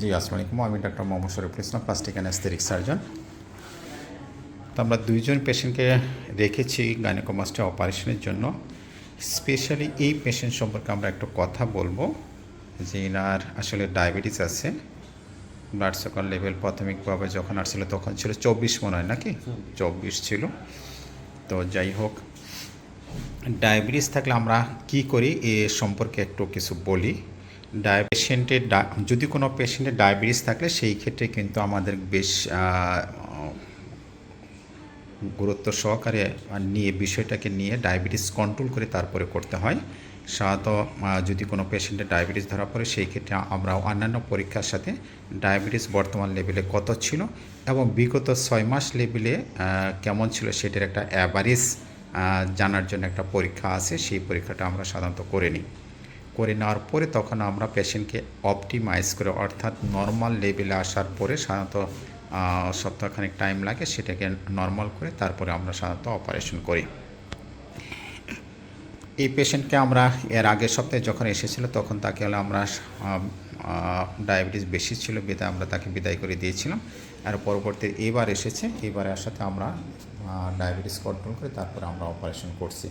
জি, আসসালামু আলাইকুম। আমি doctor Mohammad Shariful Islam plastic anaesthetic surgeon তো আমরা দুইজন পেশেন্টকে রেখেছি গাইনোকোমাস্টে অপারেশনের জন্য। স্পেশালি এই পেশেন্ট সম্পর্কে আমরা একটু কথা বলব, যে এনার আসলে ডায়াবেটিস আছে। ব্লাড সুগার লেভেল প্রাথমিকভাবে যখন আসছিল তখন ছিল চব্বিশ মনে হয় নাকি? চব্বিশ ছিল। তো যাই হোক ডায়াবেটিস থাকলে আমরা কি করি এ সম্পর্কে একটু কিছু বলি। ডায় পেশেন্টের যদি কোনো পেশেন্টের ডায়াবেটিস থাকলে সেই ক্ষেত্রে কিন্তু আমাদের বেশ গুরুত্ব সহকারে নিয়ে, বিষয়টাকে নিয়ে ডায়াবেটিস কন্ট্রোল করে তারপরে করতে হয়। সাধারণত যদি কোনো পেশেন্টের ডায়াবেটিস ধরা পড়ে, সেই ক্ষেত্রে আমরা অন্যান্য পরীক্ষার সাথে ডায়াবেটিস বর্তমান লেভেলে কত ছিল এবং বিগত ছয় মাস লেভেলে কেমন ছিল সেটার একটা অ্যাভারেজ জানার জন্য একটা পরীক্ষা আছে, সেই পরীক্ষাটা আমরা সাধারণত করে নিই। করে নেওয়ার পরে তখন আমরা পেশেন্টকে অপটিমাইজ করে, অর্থাৎ নর্মাল লেভেলে আসার পরে সাধারণত সপ্তাহখানেক টাইম লাগে সেটাকে নর্মাল করে তারপরে আমরা সাধারণত অপারেশন করি। এই পেশেন্টকে আমরা এর আগের সপ্তাহে যখন এসেছিল তখন তাকে হলো আমরা ডায়াবেটিস বেশি ছিল, বিদায় আমরা তাকে বিদায় করে দিয়েছিলাম। আর পরবর্তী এবার এসেছে, এবারে আসাতে আমরা ডায়াবেটিস কন্ট্রোল করে তারপরে আমরা অপারেশন করছি।